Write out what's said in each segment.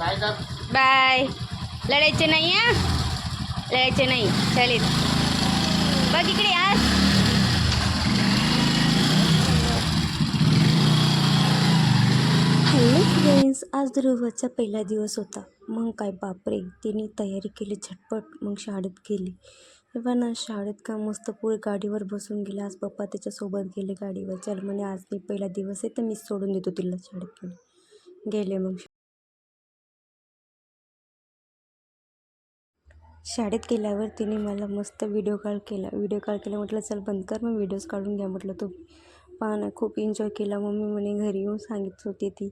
Bye लढायचे नाही हा? लढायचे नाही. चालेल. बघ इकडे आज हॅलो फ्रेंड्स आज ध्रुवाचा पहिला दिवस होता. मग काय बापरे. तिने तयारी केली झटपट. मग शाळेत गेली. तेव्हा ना शाळेत का मस्त पुढे गाडीवर बसून गेले. आज पप्पा त्याच्यासोबत गेले गाडीवर. चल म्हणे आज मी पहिला दिवस आहे तर मीच सोडून देतो तिला शाळेत गेले मग. शाळेत गेल्यावर तिने मला मस्त व्हिडिओ कॉल केला. व्हिडिओ कॉल केला म्हटलं चल बंद कर मग व्हिडिओज काढून घ्या म्हटलं तू. पहा ना खूप एन्जॉय केला मम्मी म्हणे घरी येऊन सांगित होती ती.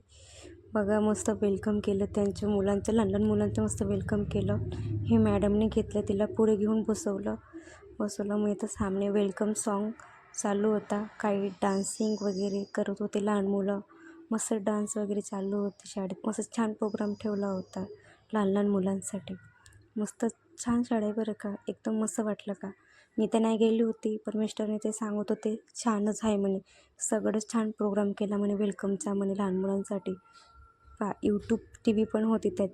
बघा मस्त वेलकम केलं त्यांच्या मुलांचं लहान लहान मुलांचं मस्त वेलकम केलं. हे मॅडमने घेतलं तिला पुढे घेऊन बसवलं. बसवलं मग इथं सामने वेलकम सॉन्ग चालू होता. काही डान्सिंग वगैरे करत होते लहान मुलं. मस्त डान्स वगैरे चालू होते शाळेत. मस्त छान प्रोग्राम ठेवला होता लहान लहान मुलांसाठी. मस्त छान शाळा आहे बरं का? एकदम मस्त वाटलं का? मी तर नाही गेली होती पण मिस्टरने ते सांगत होते छानच आहे म्हणे. सगळंच छान प्रोग्राम केला म्हणे वेलकमचा म्हणे लहान मुलांसाठी. पा यूट्यूब टी व्ही पण होती त्यात.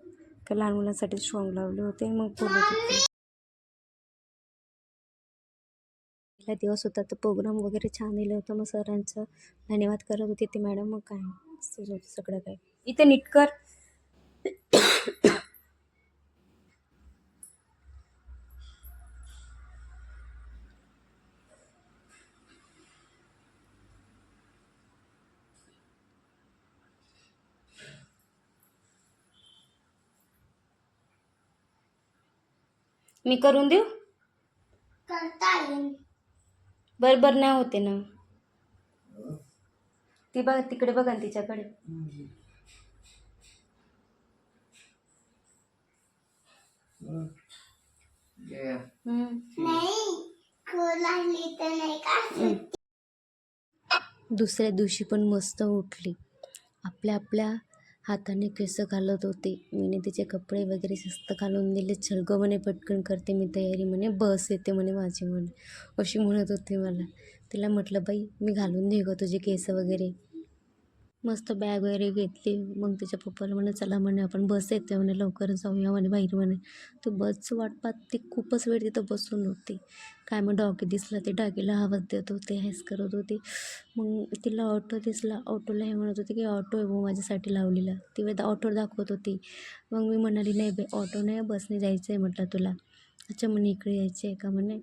का लहान मुलांसाठी सॉंग लावले होते मग बोलत होते. पहिला दिवस होता तर प्रोग्राम वगैरे छान दिलं होतं मग सरांचं. धन्यवाद करत होते ते मॅडम मग काय? सगळं काय. इथं नीट कर. मी करून देऊ? करता येईल. बरोबर नाही होते ना. ती बघ तिकडे बघा ना तिच्याकडे. हम्म. नाही लागली तर नाही का? दुसऱ्या दिवशी पण मस्त उठली. आपल्या आपल्या हाताने केस घालत होते. मीने तिचे कपडे वगैरे शिस्त घालून दिले. छलगो म्हणे पटकन करते मी तयारी म्हणे. बस येते म्हणे माझी म्हणे. अशी म्हणत होती मला. तिला म्हटलं बाई मी घालून देऊ का तुझे केस वगैरे. मस्त बॅग वगैरे घेतली. मग तिच्या पप्पाला म्हणे चला म्हणे आपण बस येते म्हणे लवकर जाऊया म्हणे बाहेर म्हणे. तो बस वाट पाहत ती खूपच वेळ तिथं बसून होती. काय मग डॉगी दिसला ते डॉगीला आवाज देत होते हॅस करत होती. मग तिला ऑटो दिसला ऑटोला हे म्हणत होते की ऑटो आहे भाऊ माझ्यासाठी लावलेला. ती वेळ ऑटो दाखवत होती. मग मी म्हणाली नाही बे ऑटो नाही बसने जायचं आहे म्हटलं तुला. अच्छा म्हणे इकडे यायचे आहे का? म्हणे.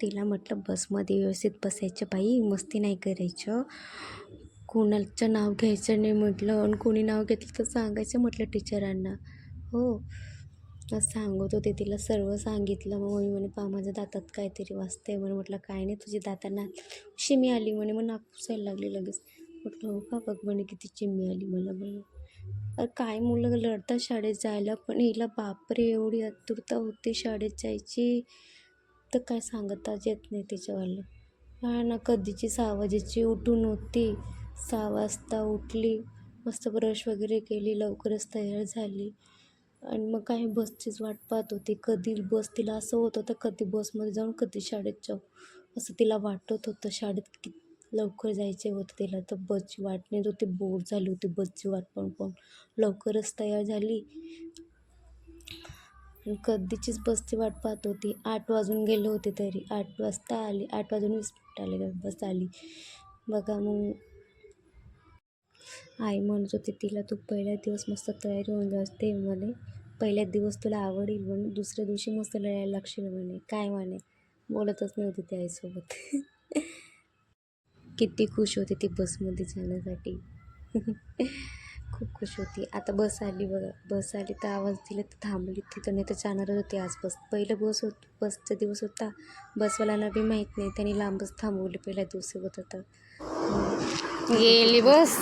तिला म्हटलं बसमध्ये व्यवस्थित बसायचं बाई मस्ती नाही करायचं. कोणाचं नाव घ्यायचं नाही म्हटलं आणि कोणी नाव घेतलं तर सांगायचं म्हटलं टीचरांना. हो. असं सांगत होते तिला सर्व सांगितलं. मग मम्मी म्हणे पा माझ्या दातात काहीतरी वाचते म्हणे म्हटलं काय नाही तुझी दातांना शिमी आली. म्हणे मग नाक पुसायला लागली लगेच. म्हटलं हो का बघ म्हणे किती चिमी आली मला म्हणे अरे काय मुलं लढतात शाळेत जायला पण हिला बापरे एवढी आतुरता होती शाळेत जायची. तर काय सांगताच येत नाही तिच्यावालं. हा ना कधीची सहा वाजेची उठून होती. सहा वाजता उठली मस्त ब्रश वगैरे केली लवकरच तयार झाली. आणि मग काही बसचीच वाट पाहत होती. कधी बस तिला असं होत होतं कधी बसमध्ये जाऊन कधी शाळेत जाऊ. असं तिला वाटत होतं. शाळेत की लवकर जायचे होतं तिला तर बसची वाट नाही होती. बोर झाली होती बसची वाट पण पण लवकरच तयार झाली. कधीचीच बसची वाट पाहत होती. आठ वाजून गेले होते तरी. आठ वाजता आली. आठ वाजून वीस मिनिट आले. बस आली. बघा मग. आई म्हणत होती तिला तू पहिला दिवस मस्त तयारी होऊन जाते म्हणे पहिल्या दिवस तुला आवडेल म्हणे दुसऱ्या दिवशी मस्त लढायला लागशील म्हणे. काय म्हणे? बोलतच नव्हती त्या आईसोबत. किती खुश होती ती बसमध्ये जाण्यासाठी. कशी होती? आता बस आली बघा. बस आली तर आवाज दिला तर थांबली तिथं नाही तर जाणारच होती आज बस. पहिलं बस होत बसचा दिवस होता. बसवाल्यांना बी माहीत नाही. त्यांनी लांबच थांबवली पहिल्या दिवस होत होता गेली बस.